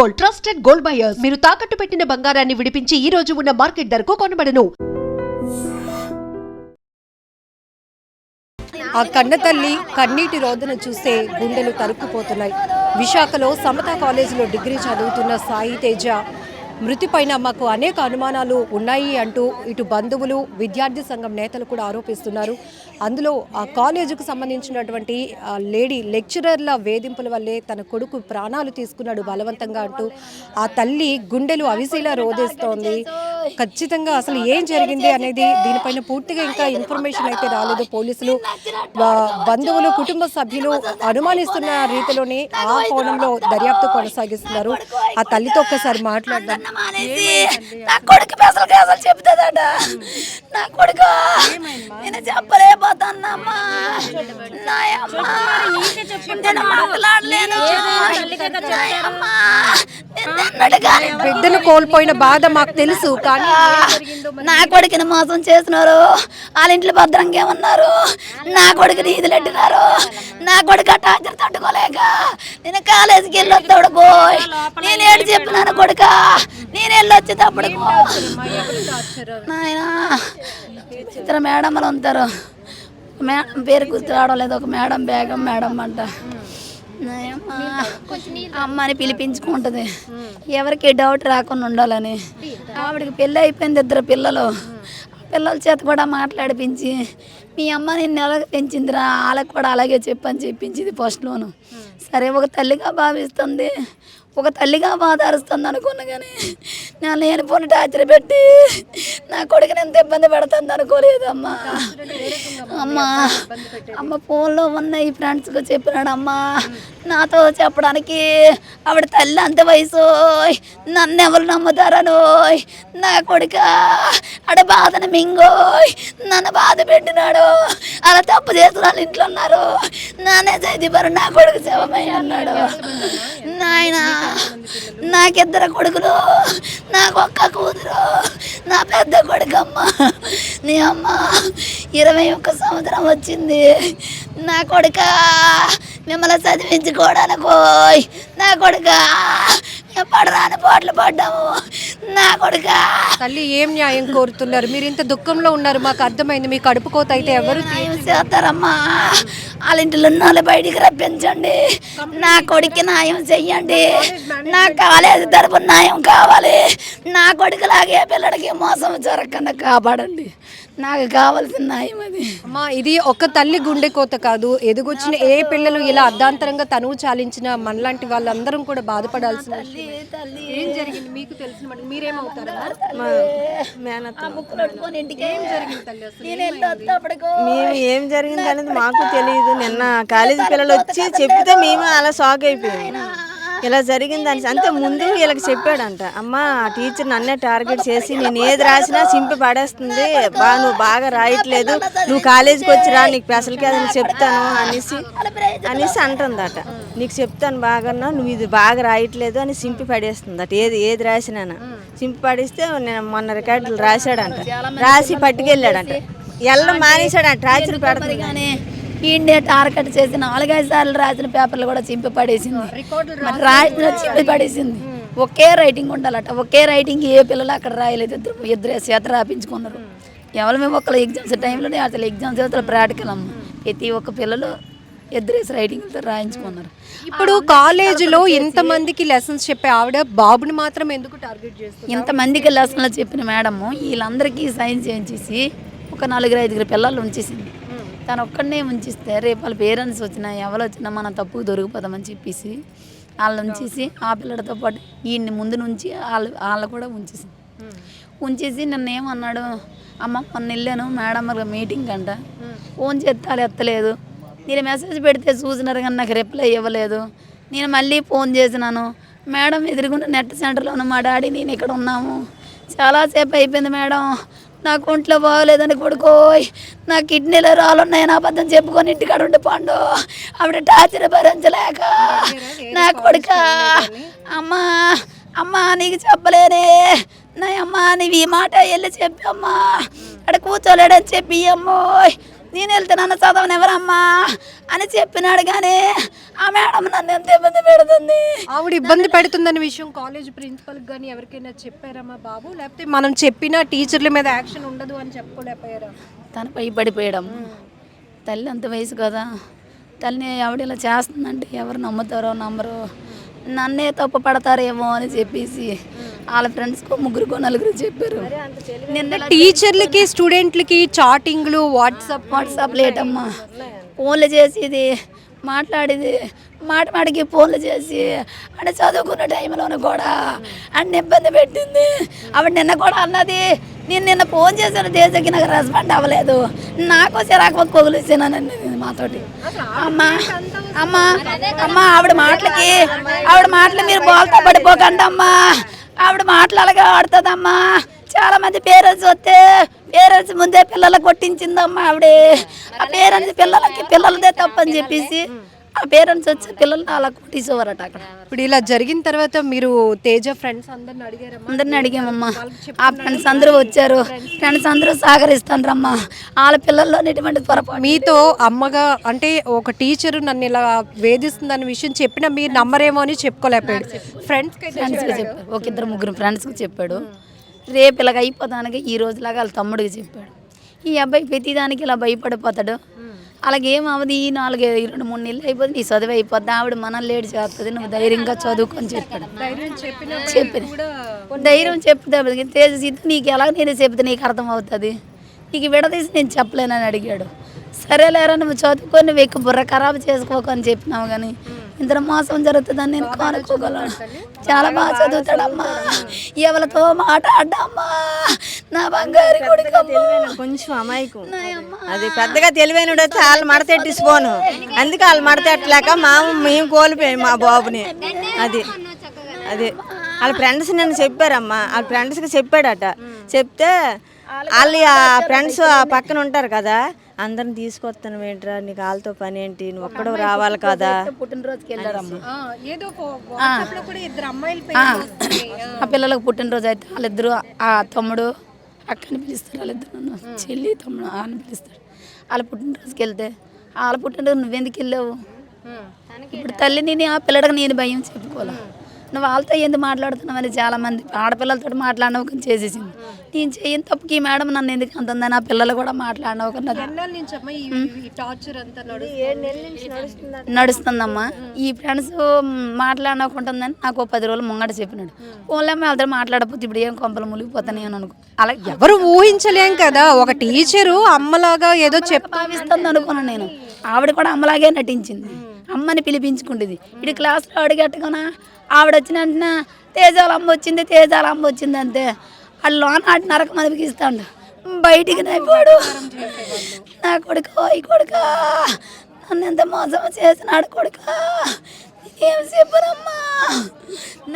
Gold trusted gold buyers. మీరు తాకట్టు పెట్టిన బంగారాన్ని విడిపించి ఈ రోజు ఉన్న మార్కెట్ ధరకు కొనబడను. ఆ కన్న తల్లి కన్నీటి రోదన చూస్తే గుండెలు తరుక్కుపోతున్నాయి. విశాఖలో సమతా కాలేజీలో డిగ్రీ చదువుతున్న సాయి తేజ మృతిపైన మాకు అనేక అనుమానాలు ఉన్నాయి అంటూ ఇటు బంధువులు విద్యార్థి సంఘం నేతలు కూడా ఆరోపిస్తున్నారు. అందులో ఆ కాలేజీకి సంబంధించినటువంటి లేడీ లెక్చరర్ల వేధింపుల వల్లే తన కొడుకు ప్రాణాలు తీసుకున్నాడు బలవంతంగా అంటూ ఆ తల్లి గుండెలు అవిశీల రోధిస్తోంది. ఖచ్చితంగా అసలు ఏం జరిగింది అనేది దీనిపైన పూర్తిగా ఇంకా ఇన్ఫర్మేషన్ అయితే రాలేదు. పోలీసులు బంధువులు కుటుంబ సభ్యులు అనుమానిస్తున్న రీతిలోనే ఆ కోణంలో దర్యాప్తు కొనసాగిస్తున్నారు. ఆ తల్లితో ఒక్కసారి మాట్లాడదాం. మానేసి నా కొడుకు పెసలు కేసలు చెప్తుందట. నా కొడుకు నేను చెప్పలేకపోతానమ్మా నాయమ్మా. నేను మాట్లాడలేను. బిడ్డను కోల్పోయిన బాధ మాకు తెలుసు కానీ నా కొడుకుని మోసం చేసినారు వాళ్ళ ఇంట్లో భద్రంగా ఉన్నారు. నా కొడుకుని ఈదులెట్టినారు నా కొడుకు టార్చర్ తట్టుకోలేక నేను కాలేజీకి వెళ్ళొస్తాడు పోయ్ నేను ఏడు చెప్పినాను కొడుక. నేను వెళ్ళొచ్చేటప్పుడు నాయన ఇద్దరు మేడంలు ఉంటారు. మేడం పేరు గుర్తు రావడం లేదు. ఒక మేడం బేగం మేడం అంట. అమ్మని పిలిపించుకుంటుంది. ఎవరికి డౌట్ రాకుండా ఉండాలని. ఆవిడకి పెళ్ళి అయిపోయింది ఇద్దరు పిల్లలు. పిల్లల చేత కూడా మాట్లాడిపించి మీ అమ్మ నిన్ను ఎలాగ పెంచిందిరా? వాళ్ళకి కూడా అలాగే చెప్పని చెప్పించింది ఫస్ట్లోను సరే ఒక తల్లిగా భావిస్తుంది. ఒక తల్లిగా బాధారుస్తుంది అనుకున్నా కానీ నా లేనిపోని టార్చర్ పెట్టి నా కొడుకుని ఎంత ఇబ్బంది పెడుతుంది అనుకోలేదు అమ్మా అమ్మ ఫోన్లో ఉన్న ఈ ఫ్రెండ్స్కి చెప్పినాడు అమ్మా నాతో చెప్పడానికి ఆవిడ తల్లి అంత వయసు నన్ను ఎవరు నమ్ముతారను నా కొడుక ఆడ బాధను మింగోయ్ నన్ను బాధ పెట్టినాడు అలా తప్పు చేసిన వాళ్ళు ఇంట్లో ఉన్నారు నానే చదివారు నా కొడుకు శవమై అన్నాడు. నాయనా నాకిద్దరు కొడుకులు నాకు ఒక్క కూతురు నా పెద్ద కొడుకమ్మ నీ అమ్మ. ఇరవై ఒక్క సంవత్సరం వచ్చింది. నా కొడుక మిమ్మల్ని చదివించుకోవడానికి. నా కొడుక పడరాని పాటలు పడ్డాము నా కొడుక. తల్లి ఏం న్యాయం కోరుతున్నారు? మీరు ఇంత దుఃఖంలో ఉన్నారు మాకు అర్థమైంది. మీ కడుపు కోత అయితే ఎవరు చేస్తారమ్మా వాళ్ళ ఇంట్లో ఉన్న వాళ్ళు బయటికి రప్పించండి. నా కొడుక్కి న్యాయం చెయ్యండి. నా కాలేజీ తరపు న్యాయం కావాలి. నా కొడుకులాగే పిల్లడికి మోసం జరగకుండా కాపాడండి. నాకు కావాల్సిన న్యాయం అది. అమ్మా ఇది ఒక తల్లి గుండె కోత కాదు. ఎదుగొచ్చిన ఏ పిల్లలు ఇలా అర్ధాంతరంగా తనువు చాలించిన మనలాంటి వాళ్ళందరం కూడా బాధపడాల్సిన. తల్లి ఏం జరిగింది? మీకు తెలిసిన మాట మీరేమవుతారమ్మా పెట్టుకొని ఇంటికి ఏం జరిగింది తల్లి నేను వెళ్ళొత్తప్పటికో మేము ఏం జరిగింది అనేది మాకు తెలియదు నిన్న కాలేజీ పిల్లలు వచ్చి చెప్తే మేము అలా షాక్ అయిపోయాము. ఇలా జరిగింది అని అంతే ముందు వీళ్ళకి చెప్పాడంట. అమ్మ ఆ టీచర్ నన్నే టార్గెట్ చేసి నేను ఏది రాసినా చింపి పడేస్తుంది. బా నువ్వు బాగా రాయట్లేదు. నువ్వు కాలేజీకి వచ్చి రా నీకు స్పెషల్కి అది చెప్తాను అనేసి అనేసి అంటుందట. నీకు చెప్తాను బాగా నువ్వు ఇది బాగా రాయట్లేదు అని సింపి పడేస్తుంది అట ఏది ఏది రాసినా సింపి పడేస్తే నేను మొన్న రికార్డులు రాశాడంట. రాసి పట్టుకెళ్ళాడంట. ఎల్లం మానేశాడంట. రాత్రి పెడుతుంది. ఈయన్నే టార్గెట్ చేసి నాలుగైదు సార్లు రాసిన పేపర్లు కూడా చింపి పడేసింది. మరి రాసిన చింపి పడేసింది. ఒకే రైటింగ్ ఉండాలట. ఒకే రైటింగ్ ఏ పిల్లలు అక్కడ రాయలేదు. ఇద్దరు ఇద్దరు చేత రాపించుకున్నారు. ఎవరు మేము ఒకళ్ళు ఎగ్జామ్స్ టైంలోనే అసలు ఎగ్జామ్స్ అసలు ప్రాక్టికల్ అమ్మ. ప్రతి ఒక్క పిల్లలు ఇద్దరేసి రైటింగ్తో రాయించుకున్నారు. ఇప్పుడు కాలేజీలో ఎంతమందికి లెసన్స్ చెప్పే ఆవిడ బాబుని మాత్రం ఎందుకు టార్గెట్ చేస్తుంది? ఇంతమందికి లెసన్లు చెప్పిన మేడము వీళ్ళందరికీ సైన్ చేయించేసి ఒక నలుగురు ఐదుగురు పిల్లలు ఉంచేసింది. తను ఒక్కడనే ఉంచిస్తే రేపు వాళ్ళ పేరెంట్స్ వచ్చినా ఎవరు వచ్చినా మనం తప్పు దొరికిపోతామని చెప్పేసి వాళ్ళు ఉంచేసి ఆ పిల్లడితో పాటు ఈయన్ని ముందు నుంచి వాళ్ళు వాళ్ళు కూడా ఉంచేసింది ఉంచేసి నన్ను ఏమన్నాడు అమ్మ మొన్న వెళ్ళాను మేడం మీటింగ్ అంట. ఫోన్ చేస్తే వాళ్ళు ఎత్తలేదు. నేను మెసేజ్ పెడితే చూసినారు కానీ నాకు రిప్లై ఇవ్వలేదు. నేను మళ్ళీ ఫోన్ చేసినాను. మేడం ఎదురుగుండా నెట్ సెంటర్లో ఉన్న మా డాడీ నేను ఇక్కడ ఉన్నాము. చాలాసేపు అయిపోయింది మేడం. నాకు ఒంట్లో బాగోలేదని కొడుకోయ్ నా కిడ్నీలో రాళ్ళు నా అబద్ధం చెప్పుకొని ఇంటికాడ ఉండి పండు. ఆవిడ టార్చర్ భరించలేక. నా కొడుక. అమ్మా అమ్మా నీకు చెప్పలేనే. నా అమ్మా నీవి ఈ మాట వెళ్ళి చెప్పమ్మా అక్కడ కూర్చోలేడని చెప్పి అమ్మోయ్ నేను వెళ్తున్నాను చదవను ఎవరమ్మా? అని చెప్పినాడు కానీ ఆ మేడం నన్ను ఎంత ఇబ్బంది పెడుతుంది? ఆవిడ ఇబ్బంది పెడుతుందనే విషయం కాలేజ్ ప్రిన్సిపల్ కానీ ఎవరికైనా చెప్పారమ్మా బాబు? లేకపోతే మనం చెప్పిన టీచర్ల మీద యాక్షన్ ఉండదు అని చెప్పుకోలేకపోయారా? తను భయపడిపోయడం. తల్లి అంత వయసు కదా. తల్లిని ఆవిడ ఇలా చేస్తుందంటే ఎవరు నమ్ముతారో నమ్మరు. నన్నే తప్పు పడతారేమో అని చెప్పేసి వాళ్ళ ఫ్రెండ్స్కో ముగ్గురుకో నలుగురు చెప్పారు. నిన్న టీచర్లకి స్టూడెంట్లకి చాటింగ్లు వాట్సాప్ వాట్సాప్ లేటమ్మా ఫోన్లు చేసేది మాట్లాడేది మాట మాటకి ఫోన్లు చేసి అంటే చదువుకున్న టైంలోనూ కూడా అన్ని ఇబ్బంది పెట్టింది. ఆవిడ నిన్న కూడా అన్నది నేను నిన్న ఫోన్ చేశాను దేశకి నాకు రెస్పాండ్ అవ్వలేదు. నాకు చిరాకు కొగులుసానని మాతోటి అమ్మా అమ్మా అమ్మా ఆవిడ మాటలకి ఆవిడ మాటలు మీరు బోల్తా పడిపోకండి అమ్మా ఆవిడ మాటలు అలాగే ఆడుతుందమ్మా. చాలా మంది పేరెంట్స్ వస్తే పేరెంట్స్ ముందే పిల్లలకు కొట్టించిందమ్మా ఆవిడే. ఆ పేరెంట్స్ పిల్లలకి పిల్లలదే తప్పని చెప్పేసి ఆ పేరెంట్స్ వచ్చి పిల్లల్ని అలా కొట్టేసేవారట అక్కడ. ఇప్పుడు ఇలా జరిగిన తర్వాత మీరు తేజ ఫ్రెండ్స్ అందరిని అడిగారమ్మా? అందరిని అడిగామమ్మా. ఆ ఫ్రెండ్స్ అందరూ వచ్చారు. ఫ్రెండ్స్ అందరూ సహకరిస్తానరమ్మా. వాళ్ళ పిల్లల్లో ఎటువంటి పొరపాటు. మీతో అమ్మగా అంటే ఒక టీచర్ నన్ను ఇలా వేధిస్తుందన్న విషయం చెప్పినా మీరు నమ్మరేమో అని చెప్పుకోలేకపోయాడు. ఫ్రెండ్స్ ఫ్రెండ్స్కి చెప్పాడు. ఒక ఇద్దరు ముగ్గురు ఫ్రెండ్స్కి చెప్పాడు. రేపు ఇలాగ అయిపోతానికి ఈ రోజులాగా వాళ్ళ తమ్ముడికి చెప్పాడు. ఈ అబ్బాయి ప్రతిదానికి ఇలా భయపడిపోతాడు. అలాగేం అవ్వదు ఈ నాలుగు రెండు మూడు నెలలు అయిపోతుంది. నీ చదువు అయిపోద్ది. ఆవిడ మనం లేట్ చేస్తుంది. నువ్వు ధైర్యంగా చదువుకొని చెప్పాడు చెప్పింది ధైర్యం చెప్తే తేజ సిద్ధు నీకు ఎలా నేను చెప్తే నీకు అర్థం అవుతుంది నీకు విడదీసి నేను చెప్పలేనని అడిగాడు. సరేలేరా నువ్వు చదువుకొని నువ్వు ఎక్కువ బుర్ర ఖరాబ్ చేసుకోకు అని చెప్పినావు కానీ ఇంత మోసం జరుగుతుందని నేను కోనుకోగలను. చాలా బాగా చదువుతాడమ్మా. ఎవరితో మాట్లాడమ్మా నా బంగారు కొంచెం అమాయకం. అది పెద్దగా తెలివైన వాళ్ళు మడతెట్టిసిపోను అందుకే వాళ్ళు మడతెట్టలేక మా మేము కోల్పోయాం మా బాబుని. అది. అది. వాళ్ళ ఫ్రెండ్స్ నన్ను చెప్పారమ్మా. వాళ్ళ ఫ్రెండ్స్కి చెప్పాడట. చెప్తే వాళ్ళు ఆ ఫ్రెండ్స్ ఆ పక్కన ఉంటారు కదా. అందరిని తీసుకొస్తాను ఏంట్రా? నీకు వాళ్ళతో పని ఏంటి? నువ్వు ఒక్కడో రావాలి కదా? పుట్టినరోజుకి వెళ్ళారమ్మా. ఏదో వాట్సాప్లో కూడా ఇద్దరు అమ్మాయిలు ఆ, ఆ. పిల్లలకు పుట్టినరోజు అయితే వాళ్ళిద్దరు ఆ తమ్ముడు అక్కని పిలుస్తారు. వాళ్ళిద్దరు నన్ను చెల్లి తమ్ముడు ఆ అని పిలుస్తాడు వాళ్ళ పుట్టినరోజుకి వెళ్తే వాళ్ళ పుట్టినరోజు నువ్వెందుకు వెళ్ళావు? ఇప్పుడు తల్లి నేను ఆ పిల్లడికి నేను భయం చెప్పుకోవాలి? నువ్వు వాళ్ళతో ఎందుకు మాట్లాడుతున్నావని చాలా మంది ఆడపిల్లలతో మాట్లాడినవకని చేసేసింది. నేను చేయని తప్పుకి ఈ మేడం నన్ను ఎందుకు అంటుందని ఆ పిల్లలు కూడా మాట్లాడినవకని అంతా నడుస్తుందమ్మా. ఈ ఫ్రెండ్స్ మాట్లాడకుంటుందని నాకు పది రోజులు ముంగట చెప్పినాడు. ఓన్లీ వాళ్ళతో మాట్లాడకపోతే ఇప్పుడు ఏం కొంపలు మునిగిపోతాయి అని అనుకో. అలా ఎవరు ఊహించలేం కదా. ఒక టీచరు అమ్మలాగా ఏదో చెప్ భావిస్తుంది అనుకున్నాను నేను. ఆవిడ కూడా అమ్మలాగే నటించింది. అమ్మని పిలిపించుకుంటుంది ఇటు క్లాస్లో అడిగట్టుకున్నా ఆవిడ వచ్చిన వెంటనే తేజాల అమ్మ వచ్చింది తేజాల అమ్మ వచ్చింది అంతే. వాళ్ళు లోన ఆటి నరకం అనిపిస్తాడు బయటికి నైపోడు నా కొడుకు ఈ కొడుక నన్ను ఎంత మోసం చేసినాడు కొడుక ఏం చెప్పరమ్మా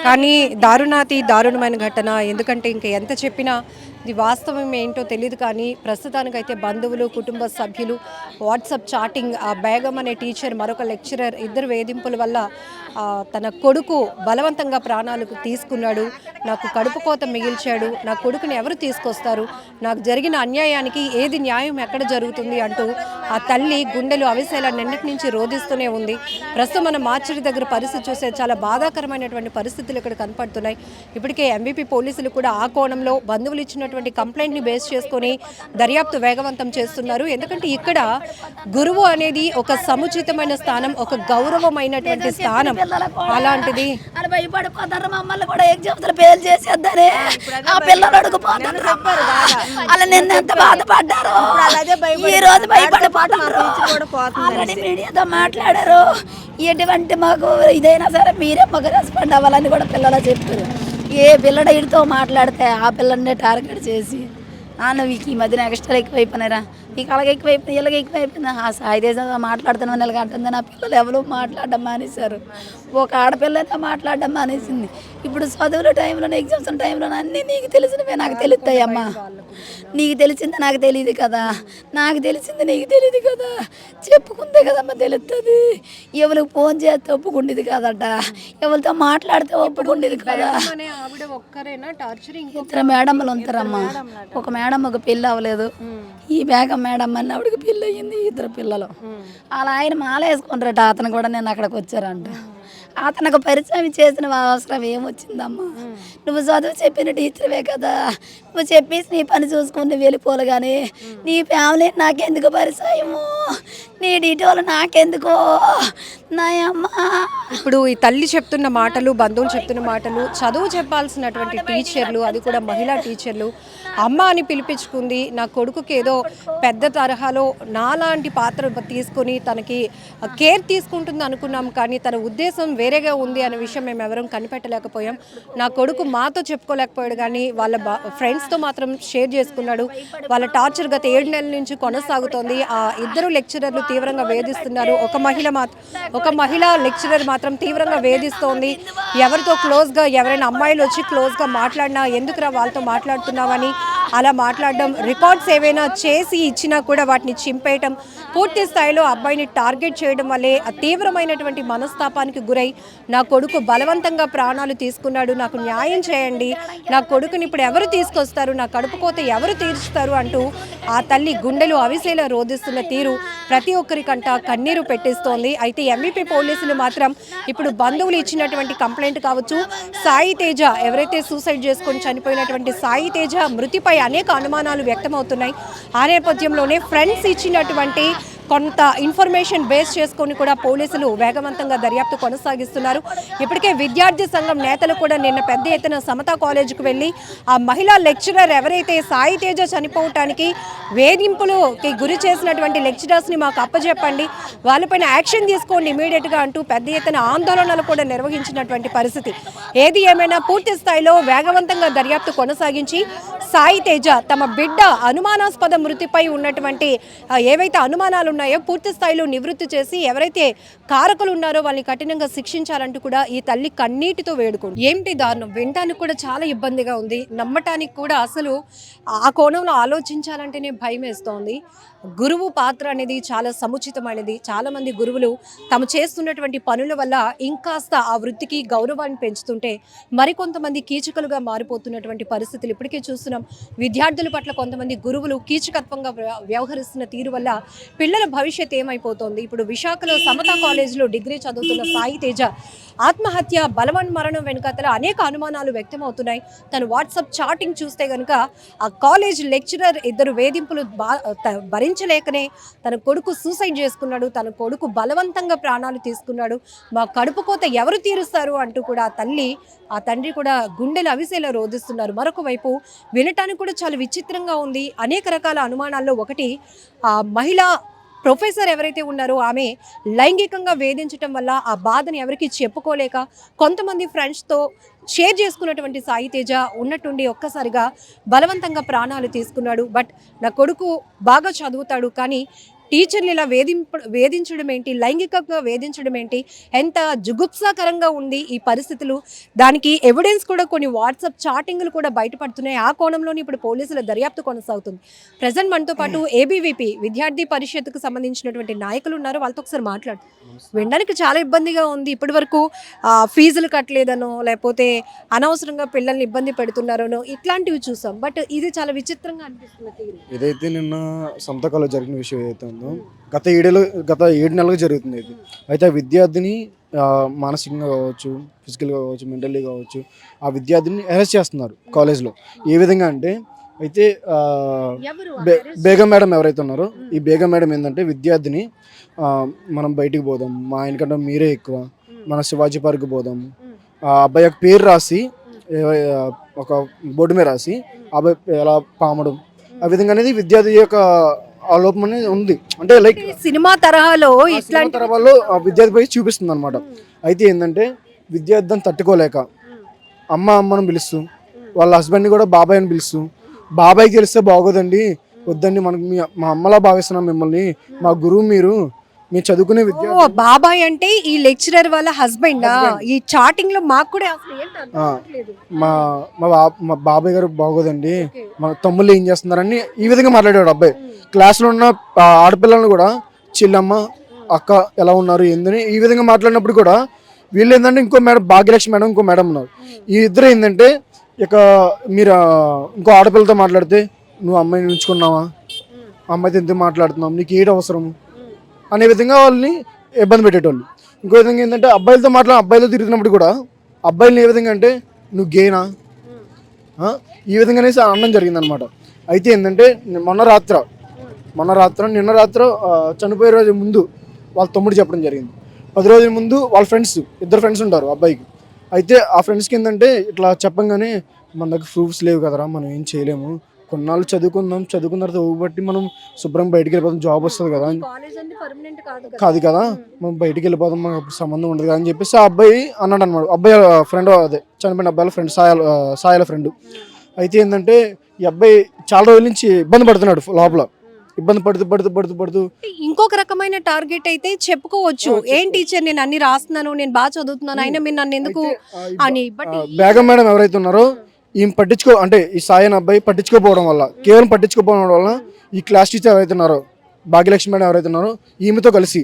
కానీ దారుణాతి దారుణమైన ఘటన ఎందుకంటే ఇంకా ఎంత చెప్పినా ఇది వాస్తవం ఏంటో తెలియదు కానీ ప్రస్తుతానికైతే బంధువులు కుటుంబ సభ్యులు వాట్సాప్ చాటింగ్ ఆ బేగం అనే టీచర్ మరొక లెక్చరర్ ఇద్దరు వేధింపుల వల్ల తన కొడుకు బలవంతంగా ప్రాణాలకు తీసుకున్నాడు. నాకు కడుపు కోత మిగిల్చాడు. నా కొడుకుని ఎవరు తీసుకొస్తారు? నాకు జరిగిన అన్యాయానికి ఏది న్యాయం ఎక్కడ జరుగుతుంది అంటూ ఆ తల్లి గుండెలు అవిసేలా నిన్నటి నుంచి రోధిస్తూనే ఉంది. ప్రస్తుతం మనం మార్చడి దగ్గర పరిస్థితి చూస్తే చాలా బాధాకరమైనటువంటి పరిస్థితులు ఇక్కడ కనపడుతున్నాయి. ఇప్పటికే ఎంబీపీ పోలీసులు కూడా ఆ కోణంలో బంధువులు ఇచ్చినటువంటి కంప్లైంట్ని బేస్ చేసుకొని దర్యాప్తు వేగవంతం చేస్తున్నారు. ఎందుకంటే ఇక్కడ గురువు అనేది ఒక సముచితమైన స్థానం ఒక గౌరవమైనటువంటి స్థానం. అలాంటిది అని భయపడిపోతారు మమ్మల్ని కూడా ఫెయిల్ ఆ పిల్లలు అడుగుపోతారు అలా నిన్న ఎంత బాధపడ్డారు? అదే ఈ రోజు భయపడిపోతారు. కూడా పోతుంది ఆల్రెడీ మీడియాతో మాట్లాడారు. ఎటువంటి మాకు ఇదైనా సరే మీరే మాకు రెస్పాండ్ అవ్వాలని కూడా పిల్లలు చెప్పారు ఏ పిల్లడైడితో మాట్లాడితే ఆ పిల్లనే టార్గెట్ చేసి నాన్న వీకి ఈ మధ్యన ఎక్స్ట్రా ఎక్కువైపోయినారా నీకు అలాగే ఎక్కువైపోయింది ఇలాగ ఎక్కువైపోయింది. ఆ సాయి దేశంగా మాట్లాడుతున్నాను ఇలాగ అంటుంది నా పిల్లలు ఎవరు మాట్లాడడం మానేశారు. ఒక ఆడపిల్లనే మాట్లాడడం మానేసింది. ఇప్పుడు చదువుల టైంలో ఎగ్జామ్స్ టైంలో అన్నీ నీకు తెలిసినవే నాకు తెలుస్తాయమ్మా నీకు తెలిసింది నాకు తెలియదు కదా. నాకు తెలిసింది నీకు తెలియదు కదా. చెప్పుకుందే కదమ్మా తెలుస్తుంది ఎవరికి ఫోన్ చేస్తే ఒప్పుకుండేది కదట. ఎవరితో మాట్లాడితే ఒప్పుకుండేది కదా. ఇద్దరు మేడమ్మలు ఉంటారమ్మా. ఒక మేడం ఒక పెళ్ళి అవ్వలేదు. ఈ బేగం మేడం అన్నవాడికి పెళ్ళి అయ్యింది ఇద్దరు పిల్లలు. అలా ఆయన మాల వేసుకుంటారట అతను కూడా నేను అక్కడికి వచ్చారంట. అతనికి పరిచయం చేసిన అవసరం ఏమొచ్చిందమ్మా? నువ్వు చదువు చెప్పిన టీచర్వే కదా. నువ్వు చెప్పేసి నీ పని చూసుకుని వెళ్ళిపోలే వెళ్ళిపోలు కానీ నీ ఫ్యామిలీ నాకెందుకు పరిచయము? నీ డీటెయిల్ నాకెందుకో? నాయమ్మ. ఇప్పుడు ఈ తల్లి చెప్తున్న మాటలు బంధువులు చెప్తున్న మాటలు చదువు చెప్పాల్సినటువంటి టీచర్లు అది కూడా మహిళా టీచర్లు అమ్మ అని పిలిపించుకుంది. నా కొడుకుకి ఏదో పెద్ద తరహాలో నాలాంటి పాత్ర తీసుకొని తనకి కేర్ తీసుకుంటుంది అనుకున్నాం. కానీ తన ఉద్దేశం వేరేగా ఉంది అనే విషయం మేము ఎవరూ కనిపెట్టలేకపోయాం. నా కొడుకు మాతో చెప్పుకోలేకపోయాడు. కానీ వాళ్ళ బా ఫ్రెండ్స్తో మాత్రం షేర్ చేసుకున్నాడు. వాళ్ళ టార్చర్ గత ఏడు నెలల నుంచి కొనసాగుతోంది. ఆ ఇద్దరు లెక్చరర్లు తీవ్రంగా వేధిస్తున్నారు. ఒక మహిళ మాత్రం ఒక మహిళా లెక్చరర్ మాత్రం తీవ్రంగా వేధిస్తోంది. ఎవరితో క్లోజ్గా ఎవరైనా అమ్మాయిలు వచ్చి క్లోజ్గా మాట్లాడినా ఎందుకురా వాళ్ళతో మాట్లాడుతున్నావని అలా మాట్లాడడం రికార్డ్స్ ఏవైనా చేసి ఇచ్చినా కూడా వాటిని చింపేయటం పూర్తి స్థాయిలో అబ్బాయిని టార్గెట్ చేయడం వల్లే తీవ్రమైనటువంటి మనస్తాపానికి గురై నా కొడుకు బలవంతంగా ప్రాణాలు తీసుకున్నాడు నాకు న్యాయం చేయండి నా కొడుకుని ఇప్పుడు ఎవరు తీసుకొస్తారు నా కడుపు కోత ఎవరు తీర్చుతారు అంటూ ఆ తల్లి గుండెలు అవిసేలా రోధిస్తున్న తీరు ప్రతి ఒక్కరికంట కన్నీరు పెట్టిస్తోంది. అయితే ఎంబీపీ పోలీసులు మాత్రం ఇప్పుడు బంధువులు ఇచ్చినటువంటి కంప్లైంట్ కావచ్చు సాయి తేజ ఎవరైతే సూసైడ్ చేసుకొని చనిపోయినటువంటి సాయి తేజ మృతిపై అనేక అనుమానాలు వ్యక్తమవుతున్నాయి. ఆ నేపథ్యంలోనే ఫ్రెండ్స్ ఇచ్చినటువంటి కొంత ఇన్ఫర్మేషన్ బేస్ చేసుకొని కూడా పోలీసులు వేగవంతంగా దర్యాప్తు కొనసాగిస్తున్నారు. ఇప్పటికే విద్యార్థి సంఘం నేతలు కూడా నిన్న పెద్ద ఎత్తున సమతా కాలేజీకి వెళ్ళి ఆ మహిళా లెక్చరర్ ఎవరైతే సాయి తేజ చనిపోవటానికి వేధింపులుకి గురి చేసినటువంటి లెక్చరర్స్ని మాకు అప్పచెప్పండి వాళ్ళపైన యాక్షన్ తీసుకోండి ఇమీడియట్గా అంటూ పెద్ద ఎత్తున ఆందోళనలు కూడా నిర్వహించినటువంటి పరిస్థితి. ఏది ఏమైనా పూర్తి స్థాయిలో వేగవంతంగా దర్యాప్తు కొనసాగించి సాయి తేజ తమ బిడ్డ అనుమానాస్పద మృతిపై ఉన్నటువంటి ఏవైతే అనుమానాలు ఉన్నాయో పూర్తి స్థాయిలో నివృత్తి చేసి ఎవరైతే కారకులు ఉన్నారో వాళ్ళని కఠినంగా శిక్షించాలంటూ కూడా ఈ తల్లి కన్నీటితో వేడుకుంది. ఏమిటి దారుణం? వినటానికి కూడా చాలా ఇబ్బందిగా ఉంది. నమ్మటానికి కూడా అసలు ఆ కోణంలో ఆలోచించాలంటేనే భయం వేస్తోంది గురువు పాత్ర అనేది చాలా సముచితమైనది. చాలామంది గురువులు తాము చేస్తున్నటువంటి పనుల వల్ల ఇంకాస్త ఆ వృత్తికి గౌరవాన్ని పెంచుతుంటే మరికొంతమంది కీచకులుగా మారిపోతున్నటువంటి పరిస్థితులు ఇప్పటికే చూస్తున్నాం. విద్యార్థుల పట్ల కొంతమంది గురువులు కీచకత్వంగా వ్య- వ్యవహరిస్తున్న తీరు వల్ల పిల్లల భవిష్యత్ ఏమైపోతోంది? ఇప్పుడు విశాఖలో సమతా కాలేజీలో డిగ్రీ చదువుతున్న సాయి తేజ ఆత్మహత్య బలవన్ మరణం వెనుకతల అనేక అనుమానాలు వ్యక్తమవుతున్నాయి. తను వాట్సాప్ చాటింగ్ చూస్తే కనుక ఆ కాలేజ్ లెక్చరర్ ఇద్దరు వేధింపులు బా- భరించలేకనే తన కొడుకు సూసైడ్ చేసుకున్నాడు తన కొడుకు బలవంతంగా ప్రాణాలు తీసుకున్నాడు. మా కడుపు కోత ఎవరు తీరుస్తారు అంటూ కూడా ఆ తల్లి ఆ తండ్రి కూడా గుండెలు అవిసేలా రోధిస్తున్నారు. మరొక వైపు వినటానికి కూడా చాలా విచిత్రంగా ఉంది. అనేక రకాల అనుమానాల్లో ఒకటి ఆ మహిళ ప్రొఫెసర్ ఎవరైతే ఉన్నారో ఆమె లైంగికంగా వేధించటం వల్ల ఆ బాధని ఎవరికి చెప్పుకోలేక కొంతమంది ఫ్రెండ్స్తో షేర్ చేసుకున్నటువంటి సాయి తేజ ఉన్నట్టుండి ఒక్కసారిగా బలవంతంగా ప్రాణాలు తీసుకున్నాడు. బట్ నా కొడుకు బాగా చదువుతాడు కానీ టీచర్లు ఇలా వేధింప వేధించడం ఏంటి? లైంగికంగా వేధించడం ఏంటి? ఎంత జుగుప్సాకరంగా ఉంది ఈ పరిస్థితులు. దానికి ఎవిడెన్స్ కూడా కొన్ని వాట్సాప్ చాటింగ్లు కూడా బయటపడుతున్నాయి. ఆ కోణంలోని ఇప్పుడు పోలీసుల దర్యాప్తు కొనసాగుతుంది. ప్రజెంట్ మనతో పాటు ఏబీవీపీ విద్యార్థి పరిషత్తుకు సంబంధించినటువంటి నాయకులు ఉన్నారు. వాళ్ళతో ఒకసారి మాట్లాడు. వినడానికి చాలా ఇబ్బందిగా ఉంది. ఇప్పటి వరకు ఫీజులు కట్టలేదనో లేకపోతే అనవసరంగా పిల్లల్ని ఇబ్బంది పెడుతున్నారనో ఇట్లాంటివి చూసాం. బట్ ఇది చాలా విచిత్రంగా అనిపిస్తుంది నిన్న జరిగిన విషయం ఏదైతే ఉందో గత ఏడేళ్ళు గత ఏడు నెలలుగా జరుగుతుంది ఇది. అయితే ఆ విద్యార్థిని మానసికంగా కావచ్చు ఫిజికల్గా కావచ్చు మెంటల్లీ కావచ్చు ఆ విద్యార్థిని అరెస్ట్ చేస్తున్నారు కాలేజ్లో. ఏ విధంగా అంటే అయితే బేగం మేడం ఎవరైతే ఉన్నారో ఈ బేగం మేడం ఏంటంటే విద్యార్థిని మనం బయటికి పోదాం మా ఆయనకంటే మీరే ఎక్కువ మన శివాజీ పార్క్ పోదాం. ఆ అబ్బాయి యొక్క పేరు రాసి ఒక బోర్డు మీద రాసి అబ్బాయి ఎలా పామడం? ఆ విధంగా అనేది విద్యార్థి యొక్క ఆలోపం అనేది ఉంది. అంటే లైక్ సినిమా తరహాలో ఇట్లాంటి తరవాలో ఆ విద్యార్థి పై చూపిస్తుంది అనమాట అయితే ఏంటంటే విద్యార్థిని తట్టుకోలేక అమ్మ అమ్మను పిలుస్తూ వాళ్ళ హస్బెండ్ని కూడా బాబాయ్ అని పిలుస్తూ బాబాయ్కి తెలిస్తే బాగోదండి వద్దండి మనకి మీ మా అమ్మలా భావిస్తున్నాం మిమ్మల్ని మా గురువు మీరు మీరు చదువుకునే విద్య బాబాయ్ అంటే ఈ లెక్చరర్ వాళ్ళ హస్బెండ్ ఈ చాటింగ్లో మాకు కూడా ఆ. మా మా బాబాయ్ గారు బాగోదండి మా తమ్ముళ్ళు ఏం చేస్తున్నారని ఈ విధంగా మాట్లాడాడు అబ్బాయి. క్లాస్లో ఉన్న ఆడపిల్లలను కూడా చెల్లమ్మ అక్క ఎలా ఉన్నారు ఏందని ఈ విధంగా మాట్లాడినప్పుడు కూడా వీళ్ళు ఏంటంటే ఇంకో మేడం భాగ్యలక్ష్మి మేడం ఇంకో మేడం ఉన్నారు. ఈ ఇద్దరు ఏంటంటే ఇక మీరు ఇంకో ఆడపిల్లతో మాట్లాడితే నువ్వు అమ్మాయిని ఉంచుకున్నావా? అమ్మాయితో ఎందుకు మాట్లాడుతున్నాం నీకు ఏడు అవసరం అనే విధంగా వాళ్ళని ఇబ్బంది పెట్టేటోళ్ళు. ఇంకో విధంగా ఏంటంటే అబ్బాయిలతో మాట్లాడి అబ్బాయిలతో తిరుగుతున్నప్పుడు కూడా అబ్బాయిలని ఏ విధంగా అంటే నువ్వు గేనా? ఈ విధంగానే అనడం జరిగిందనమాట. అయితే ఏంటంటే మొన్న రాత్ర మొన్న రాత్ర నిన్న రాత్ర చనిపోయే రోజు ముందు వాళ్ళ తమ్ముడు చెప్పడం జరిగింది. పది రోజుల ముందు వాళ్ళ ఫ్రెండ్స్ ఇద్దరు ఫ్రెండ్స్ ఉంటారు అబ్బాయికి. అయితే ఆ ఫ్రెండ్స్కి ఏంటంటే ఇట్లా చెప్పంగానే మన దగ్గర ప్రూఫ్స్ లేవు కదరా మనం ఏం చేయలేము. కొన్నాళ్ళు చదువుకుందాం చదువుకున్న తర్వాత ఊబట్టి మనం శుభ్రం బయటికి వెళ్ళిపోతాం జాబ్ వస్తుంది కదా. కాదు కదా. మనం బయటికి వెళ్ళిపోదాం మనకు అప్పుడు సంబంధం ఉండదు కదా అని చెప్పేసి ఆ అబ్బాయి అన్నాడు అనమాట అబ్బాయి ఫ్రెండ్ అదే చనిపోయిన అబ్బాయిల ఫ్రెండ్ సాయాల ఆ, సాయాల ఫ్రెండ్ అయితే ఏంటంటే ఈ అబ్బాయి చాలా రోజుల నుంచి ఇబ్బంది పడుతున్నాడు లోపల. ఇబ్బంది పడుతూ పడుతూ పడుతూ పడుతూ. ఇంకొక రకమైన టార్గెట్ అయితే చెప్పుకోవచ్చు. ఏం టీచర్ నేను అన్ని రాస్తున్నాను నేను బాగా చదువుతున్నాను అయినా మీరు నన్ను ఎందుకు అని బేగం మేడం ఎవరైతే ఉన్నారో ఈమె పట్టించుకో అంటే ఈ సాయి అనే అబ్బాయి పట్టించుకోపోవడం వల్ల కేవలం పట్టించుకోపోవడం వల్ల ఈ క్లాస్ టీచర్ ఎవరైతే ఉన్నారో భాగ్యలక్ష్మి మేడం ఎవరైతే ఉన్నారో ఈమెతో కలిసి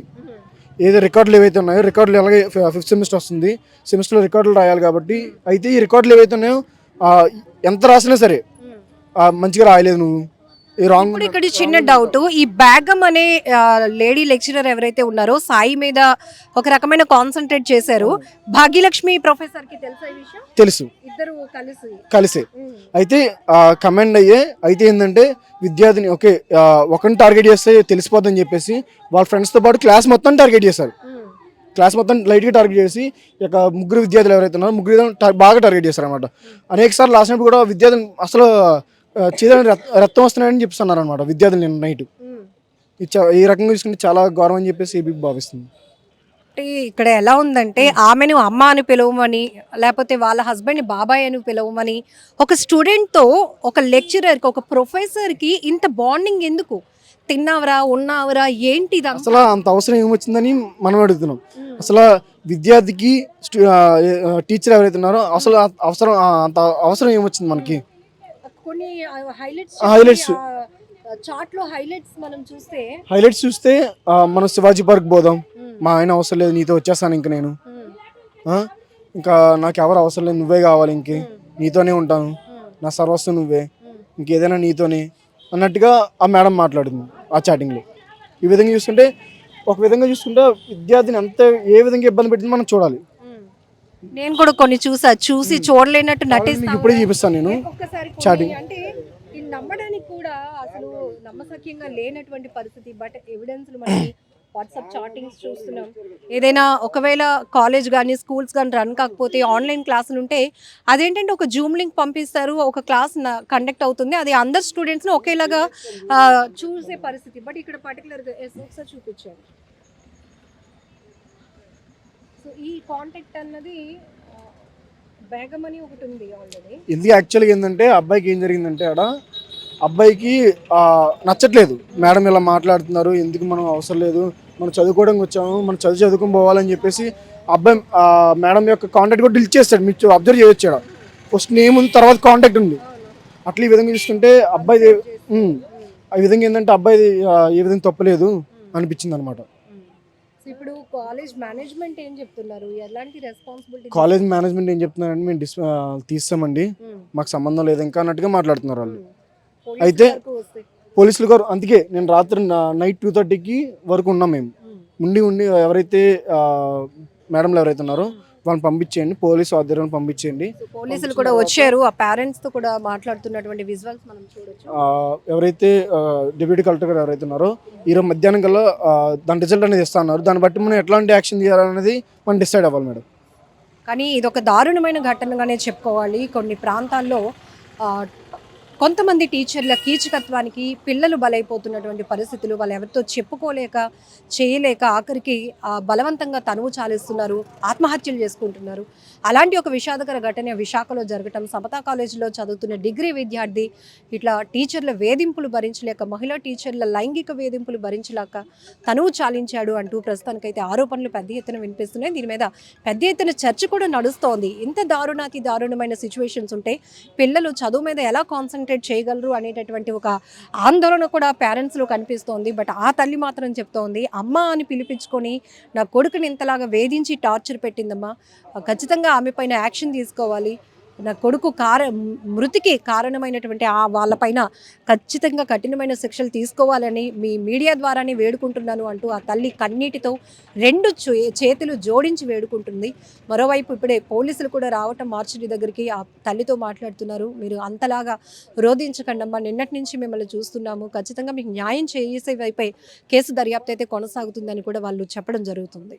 ఏదో రికార్డులు ఏవైతే ఉన్నాయో రికార్డులు అలాగే ఫిఫ్త్ సెమిస్టర్ వస్తుంది సెమిస్టర్లో రికార్డులు రాయాలి కాబట్టి అయితే ఈ రికార్డులు ఏవైతే ఉన్నాయో ఎంత రాసినా సరే మంచిగా రాయలేదు నువ్వు. ఈ రాంగ్ ఇప్పుడు ఇక్కడ చిన్న డౌట్ ఈ బ్యాగం అనే లేడీ లెక్చరర్ ఎవరైతే ఉన్నారో సాయి మీద ఒక రకమైన కాన్సన్ట్రేట్ చేశారు. భాగ్యలక్ష్మి ప్రొఫెసర్కి తెలుసా ఈ విషయం? తెలుసు. ఇద్దరు కలిసి. కలిసే. అయితే కమెండ్ అయ్యే అయితే ఏంటంటే విద్యార్థిని ఓకే ఒకరిని టార్గెట్ చేస్తే తెలిసిపోద్దని చెప్పేసి వాళ్ళ ఫ్రెండ్స్తో పాటు క్లాస్ మొత్తం టార్గెట్ చేశారు. క్లాస్ మొత్తం లైట్గా టార్గెట్ చేసి ఇక ముగ్గురు విద్యార్థులు ఎవరైతే ఉన్నారో ముగ్గురు బాగా టార్గెట్ చేశారు అనమాట అనేక సార్లు రాసినప్పుడు కూడా విద్యార్థులు అసలు చేదని రక్తం వస్తున్నాయని చెప్తున్నారు అనమాట విద్యార్థులు నిన్న నైట్. ఈ రకంగా చూసుకుంటే చాలా గౌరవం అని చెప్పేసి ఏబీ భావిస్తుంది. అంటే ఇక్కడ ఎలా ఉందంటే ఆమెను అమ్మ అని పిలవమని లేకపోతే వాళ్ళ హస్బెండ్ని బాబాయ్ అని పిలవమని ఒక స్టూడెంట్తో ఒక లెక్చరర్కి ఒక ప్రొఫెసర్కి ఇంత బాండింగ్ ఎందుకు? తిన్నావరా ఉన్నావరా ఏంటి? అసలు అంత అవసరం ఏమొచ్చిందని మనం అడుగుతున్నాం. అసలు విద్యార్థికి టీచర్ ఎవరైతే ఉన్నారో అసలు అవసరం అంత అవసరం ఏమొచ్చింది మనకి? కొన్ని హైలైట్స్ highlights. చార్ట్లో హైలైట్స్ మనం చూస్తే హైలైట్స్ చూస్తే మనం శివాజీ పార్క్ పోదాం. మా ఆయన అవసరం లేదు నీతో వచ్చేస్తాను ఇంక నేను? ఇంకా నాకు ఎవరు అవసరం లేదు నువ్వే కావాలి ఇంకే. నీతోనే ఉంటాను. నా సర్వస్వం నువ్వే. ఇంకేదైనా నీతోనే. అన్నట్టుగా ఆ మేడం మాట్లాడింది ఆ చాటింగ్లో ఈ విధంగా చూస్తుంటే ఒక విధంగా చూసుకుంటే విద్యార్థిని ఎంత ఏ విధంగా ఇబ్బంది పెట్టింది మనం చూడాలి. నేను కూడా కొన్ని చూసా చూసి చూడలేనట్టు మీకు నటిస్తా ఇప్పుడే చూపిస్తాను నేను. ఒక్కసారి. అంటే ఇది నమ్మడానికి కూడా అసలు నమ్మసక్యంగా లేనటువంటి పరిస్థితి బట్ ఎవిడెన్స్ మనకి వాట్సాప్ చాటింగ్స్ చూస్తున్నాం. ఏదైనా ఒకవేళ కాలేజ్ కానీ స్కూల్స్ కానీ రన్ కాకపోతే ఆన్లైన్ క్లాసులు ఉంటే అదేంటంటే ఒక జూమ్ లింక్ పంపిస్తారు ఒక క్లాస్ కండక్ట్ అవుతుంది అది అందరు స్టూడెంట్స్ని ఒకేలాగా ఆ, చూసే పరిస్థితి. బట్ ఇక్కడ పర్టికులర్గా ఒకసారి చూపించారు సో ఈ కాంటాక్ట్ అన్నది బేగం అని ఒకటి ఉంది ఆల్రెడీ ఎందుకు యాక్చువల్గా ఏంటంటే అబ్బాయికి ఏం జరిగిందంటే ఆడ అబ్బాయికి నచ్చట్లేదు. మేడం ఇలా మాట్లాడుతున్నారు ఎందుకు మనం అవసరం లేదు మనం చదువుకోవడానికి వచ్చాము మనం చదువు చదువుకొని పోవాలని చెప్పేసి అబ్బాయి మేడం యొక్క కాంటాక్ట్ కూడా డిలీట్ చేస్తాడు. మీరు అబ్జర్వ్ చేయొచ్చు ఫస్ట్ నేమ్ ఉంది తర్వాత కాంటాక్ట్ ఉంది. అట్లా ఈ విధంగా చూసుకుంటే అబ్బాయిది ఉమ్, ఆ విధంగా ఏంటంటే అబ్బాయిది ఆ, ఏ విధంగా తప్పలేదు అనిపించింది అనమాట ఇప్పుడు కాలేజ్ మేనేజ్మెంట్ ఏం చెప్తున్నారు? ఎలాంటి రెస్పాన్సిబిలిటీ కాలేజ్ మేనేజ్మెంట్ ఏం చెప్తున్నారంటే మేము డిస్ తీస్తామండి. మాకు సంబంధం లేదు ఇంకా అన్నట్టుగా మాట్లాడుతున్నారు వాళ్ళు. అయితే- పోలీసులు గారు అందుకే నేను రాత్రి నైట్ టూ థర్టీకి వరకు ఉన్నాం మేము. ఉండి ఉండి ఎవరైతే మేడంలు ఎవరైతే ఉన్నారో వాళ్ళని పంపించేయండి పోలీసు ఆధ్వర్యంలో పంపించేయండి. పోలీసులు కూడా వచ్చారు ఆ పేరెంట్స్తో కూడా మాట్లాడుతున్నటువంటి విజువల్స్ మనం చూడొచ్చు. ఎవరైతే డిప్యూటీ కలెక్టర్ గారు ఎవరైతే ఉన్నారో ఈరోజు మధ్యాహ్నం కల్లా దాని రిజల్ట్ అనేది ఇస్తా అన్నారు. దాన్ని బట్టి మనం ఎట్లాంటి యాక్షన్ తీయాలనేది మనం డిసైడ్ అవ్వాలి మేడం. కానీ ఇది ఒక దారుణమైన ఘటనగానే చెప్పుకోవాలి. కొన్ని ప్రాంతాల్లో కొంతమంది టీచర్ల కీచకత్వానికి పిల్లలు బలైపోతున్నటువంటి పరిస్థితులు వాళ్ళు ఎవరితో చెప్పుకోలేక చేయలేక ఆఖరికి ఆ, బలవంతంగా తనువు చాలిస్తున్నారు ఆత్మహత్యలు చేసుకుంటున్నారు. అలాంటి ఒక విషాదకర ఘటన విశాఖలో జరగటం సమతా కాలేజీలో చదువుతున్న డిగ్రీ విద్యార్థి ఇట్లా టీచర్ల వేధింపులు భరించలేక మహిళా టీచర్ల లైంగిక వేధింపులు భరించలేక తనువు చాలించాడు అంటూ ప్రస్తుతానికైతే ఆరోపణలు పెద్ద ఎత్తున వినిపిస్తున్నాయి. దీని మీద పెద్ద ఎత్తున చర్చ కూడా నడుస్తోంది. ఇంత దారుణాతి దారుణమైన సిచ్యువేషన్స్ ఉంటే పిల్లలు చదువు మీద ఎలా కాన్సన్ట్రేట్ చేయగలరు అనేటటువంటి ఒక ఆందోళన కూడా పేరెంట్స్లో కనిపిస్తోంది. బట్ ఆ తల్లి మాత్రం చెప్తోంది అమ్మ అని పిలిపించుకొని నా కొడుకుని ఇంతలాగా వేధించి టార్చర్ పెట్టిందమ్మా. ఖచ్చితంగా ఆమె పైన యాక్షన్ తీసుకోవాలి. నా కొడుకు కార మృతికి కారణమైనటువంటి ఆ వాళ్ళపైన ఖచ్చితంగా కఠినమైన శిక్షలు తీసుకోవాలని మీ మీడియా ద్వారానే వేడుకుంటున్నాను అంటూ ఆ తల్లి కన్నీటితో రెండు చే- చేతులు జోడించి వేడుకుంటుంది. మరోవైపు ఇప్పుడే పోలీసులు కూడా రావటం మార్చిడి దగ్గరికి ఆ తల్లితో మాట్లాడుతున్నారు. మీరు అంతలాగా రోధించకండమ్మా. నిన్నటి నుంచి మిమ్మల్ని చూస్తున్నాము. ఖచ్చితంగా మీకు న్యాయం చేసే వైపే కేసు దర్యాప్తు అయితే కొనసాగుతుందని కూడా వాళ్ళు చెప్పడం జరుగుతుంది.